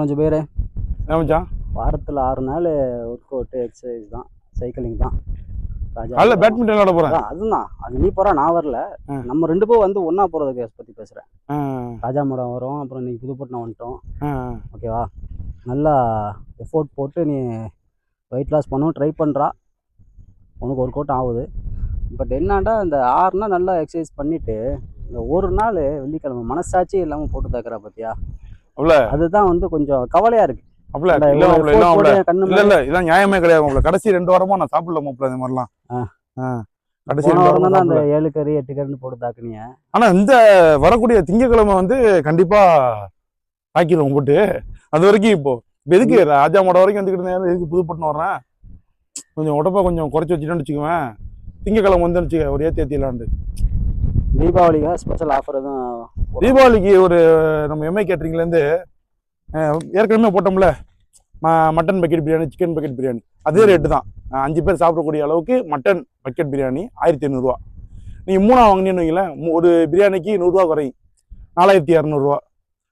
கொஞ்சம் பேர். மச்சான்? வாரத்தில் ஆறு நாள் ஒர்க் அவுட்டு எக்ஸசைஸ் தான் சைக்கிளிங் தான். ராஜா காலைல பேட்மிண்டன் விளாட அதான், அதுதான். அது நீ போற நான் வரல. நம்ம ரெண்டு பேரும் வந்து ஒண்ணா போறது கேஸ் பத்தி பேசுறேன். ராஜா மடம் வரும் அப்புறம் இன்னைக்கு புதுப்பட்டினம் வந்துட்டோம். ஓகேவா நல்லா எஃபோர்ட் போட்டு நீ வெயிட் லாஸ் பண்ணவும் ட்ரை பண்ணுறா உனக்கு ஒர்க் அவுட் ஆகுது. பட் என்னடா இந்த ஆறு நாள் நல்லா எக்ஸசைஸ் பண்ணிட்டு இந்த ஒரு நாள் வெள்ளிக்கிழமை மனசாட்சி இல்லாமல் போட்டு தாக்குறா பார்த்தியா அதுதான் வந்து கொஞ்சம் கவலையா இருக்கு. இல்லை இல்லை இல்ல இல்ல இதான் நியாயமே கிடையாது மாப்பிள்ள கடைசி ரெண்டு வாரமா நான் சாப்பிடல மாப்பிள்ள இந்த மாதிரிலாம். கடைசி அந்த. ஏழு கறி எட்டு கறின்னு போட்டு தாக்குனீங்க. ஆனா இந்த வரக்கூடிய திங்கக்கிழமை வந்து கண்டிப்பா ஆக்கிடுவோம் போட்டு அது வரைக்கும் இப்போ எதுக்கு ராஜா மடம் வரைக்கும் வந்துக்கிட்டு இருந்தேன் எதுக்கு புதுப்பட்டினம் வர்றேன்? கொஞ்சம் உடம்ப கொஞ்சம் குறைச்சி வச்சுட்டேன்னு வச்சுக்குவேன். திங்கக்கிழமை வந்து ஒரு ஏத்தி ஏத்திலாண்டு தீபாவளிக்காக ஸ்பெஷல் ஆஃபர் எதுவும் தீபாவளிக்கு ஒரு நம்ம எம்ஐ கேட்டரிங்லேருந்து ஏற்கனவே போட்டோம்ல mutton bucket biryani chicken bucket biryani அதே ரேட்டு தான். அஞ்சு பேர் சாப்பிடக்கூடிய அளவுக்கு மட்டன் பக்கெட் பிரியாணி ஆயிரத்தி ஐநூறுரூவா நீங்கள் மூணாக வாங்கினீங்கன்னு வைங்களேன் ஒரு பிரியாணிக்கு நூறுரூவா குறையும். நாலாயிரத்தி இரநூறுவா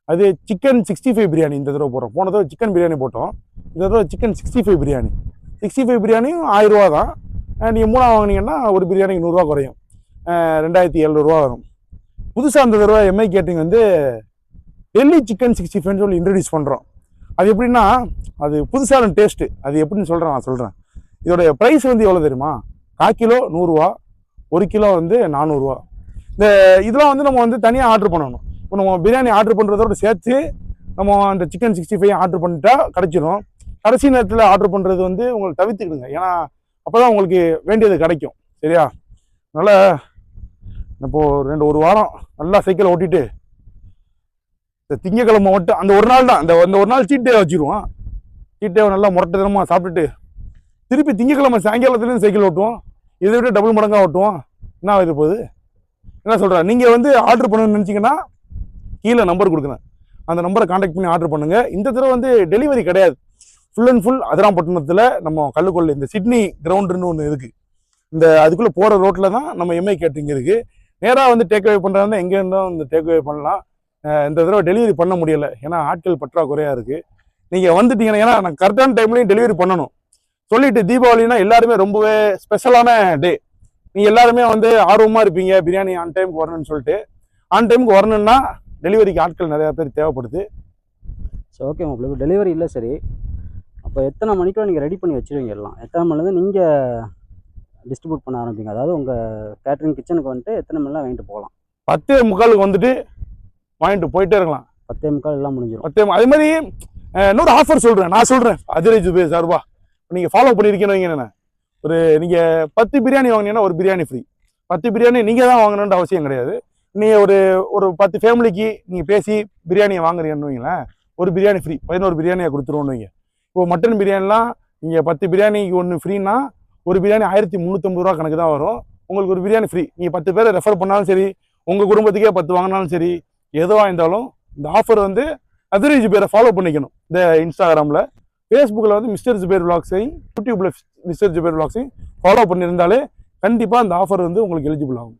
அது சிக்கன் சிக்ஸ்டி ஃபைவ் பிரியாணி இந்த தடவை போடுறோம். போன தடவை சிக்கன் பிரியாணி போட்டோம். இந்த தடவை chicken sixty five biryani sixty five பிரியாணியும் ஆயிரரூவா தான் நீங்கள் மூணாக வாங்கினீங்கன்னா ஒரு பிரியாணிக்கு நூறுரூவா குறையும். ரெண்டாயிரத்தி எழுநூறுவா வரும். புதுசாக அந்த தடவை எம்ஐ கேட்டிங் வந்து டெல்லி சிக்கன் சிக்ஸ்டி ஃபைவ்னு சொல்லி இன்ட்ரடியூஸ் பண்ணுறோம் அது எப்படின்னா அது புதுசான டேஸ்ட்டு அது எப்படின்னு சொல்கிறேன் நான் சொல்கிறேன் இதோடைய ப்ரைஸ் வந்து எவ்வளோ தெரியுமா? கால் கிலோ நூறுரூவா ஒரு கிலோ வந்து நானூறுரூவா இந்த இதெல்லாம் வந்து நம்ம வந்து தனியாக ஆர்டர் பண்ணணும். இப்போ நம்ம பிரியாணி ஆர்டர் பண்ணுறதோட சேர்த்து நம்ம அந்த சிக்கன் சிக்ஸ்டி ஃபைவ் ஆர்டர் பண்ணிட்டா கிடச்சிடும் கடைசி நேரத்தில் ஆர்டர் பண்ணுறது வந்து உங்களுக்கு தவிர்த்துக்கிடுங்க. ஏன்னா அப்போ தான் உங்களுக்கு வேண்டியது கிடைக்கும். சரியா? அதனால் இப்போ ரெண்டு ஒரு வாரம் நல்லா சைக்கிளை ஓட்டிட்டு இந்த திங்கக்கிழமை மட்டும் அந்த ஒரு நாள் தான் இந்த அந்த ஒரு நாள் சீட் டே வச்சிருவோம். சீட் டே நல்லா முரட்டுத்தனமாக சாப்பிட்டுட்டு திருப்பி திங்கக்கிழமை சாயங்காலத்துலேருந்து சைக்கிள் ஓட்டுவோம். இதை விட டபுள் மடங்காக ஓட்டுவோம். என்ன ஆகுது போகுது என்ன சொல்கிறேன் நீங்கள் வந்து ஆர்டர் பண்ணணும்னு நினச்சிங்கன்னா கீழே நம்பர் கொடுக்குறேன் அந்த நம்பரை காண்டாக்ட் பண்ணி ஆர்டர் பண்ணுங்கள் இந்த தடவை வந்து டெலிவரி கிடையாது. ஃபுல் அண்ட் ஃபுல் அதிராம்பட்டினத்தில் நம்ம கல்லுக்கொள்ளை இந்த சிட்னி கிரவுண்டுன்னு ஒன்று இருக்குது இந்த அதுக்குள்ளே போகிற ரோட்டில் தான் நம்ம எம்ஐ கேட்டரிங் இருக்குது நேராக வந்து டேக் அவே பண்ணுறாங்க எங்கே இருந்தாலும் வந்து டேக் பண்ணலாம். இந்த தடவை டெலிவரி பண்ண முடியல. ஏன்னா ஆட்கள் பற்றாக்குறையாக இருக்குது நீங்கள் வந்துட்டீங்கன்னா ஏன்னா நான் கரெக்டான டைம்லையும் டெலிவரி பண்ணணும். சொல்லிட்டு தீபாவளினா எல்லாருமே ரொம்பவே ஸ்பெஷலான டே நீங்கள் எல்லாருமே வந்து ஆர்வமாக இருப்பீங்க. பிரியாணி ஆன் டைமுக்கு வரணும்னு சொல்லிட்டு. ஆன் டைமுக்கு வரணும்னா டெலிவரிக்கு ஆட்கள் நிறையா பேர் தேவைப்படுது. சரி ஓகே மாப்பிள்ள டெலிவரி இல்லை சரி. அப்போ எத்தனை மணிக்குள்ள நீங்கள் ரெடி பண்ணி வச்சுருவீங்க எல்லாம்? எத்தனை மணிலேருந்து நீங்கள் டிஸ்ட்ரிபியூட் பண்ண ஆரம்பிப்பீங்க அதாவது உங்கள் கேட்ரிங் கிச்சனுக்கு வந்துட்டு எத்தனை மணிலாம் வாங்கிட்டு போகலாம்? பத்தே முக்காலுக்கு வந்துட்டு வாங்கிட்டு போயிட்டே இருக்கலாம். பத்தே முக்கால் எல்லாம் முடிஞ்சிடும் பத்தே அதே மாதிரி இன்னொரு ஆஃபர் சொல்கிறேன் நான் சொல்கிறேன் அதிரேஜ் பே சார்பா. நீங்கள் ஃபாலோ பண்ணியிருக்கீங்க என்ன ஒரு நீங்கள் பத்து பிரியாணி வாங்கினீங்கன்னா ஒரு பிரியாணி ஃப்ரீ பத்து பிரியாணி நீங்கள் தான் வாங்கணுன்ற அவசியம் கிடையாது. நீங்கள் ஒரு ஒரு பத்து ஃபேமிலிக்கு நீங்கள் பேசி பிரியாணியை வாங்குறீங்கன்னு வைங்களேன். ஒரு பிரியாணி ஃப்ரீ பதினோரு பிரியாணியை கொடுத்துருவோன்னு வைங்க. இப்போ மட்டன் பிரியாணிலாம் நீங்கள் பத்து பிரியாணிக்கு ஒன்று ஃப்ரீனா ஒரு பிரியாணி ஆயிரத்தி முந்நூற்றம்பது ரூபா கணக்கு தான் வரும். உங்களுக்கு ஒரு பிரியாணி ஃப்ரீ நீங்கள் பத்து பேரை ரெஃபர் பண்ணாலும் சரி உங்கள் குடும்பத்துக்கே பத்து வாங்கினாலும் சரி எதுவாக இருந்தாலும் இந்த ஆஃபர் வந்து அதிரேஜ் பேரை ஃபாலோ பண்ணிக்கணும். இந்த இன்ஸ்டாகிராமில் ஃபேஸ்புக்கில் வந்து மிஸ்டர் ஜுபேர் விளாக்ஸையும் யூடியூப்பில் மிஸ்டர் ஜுபேர் விளாக்ஸையும் ஃபாலோ பண்ணியிருந்தாலே கண்டிப்பாக அந்த ஆஃபர் வந்து உங்களுக்கு எலிஜிபிள் ஆகும்.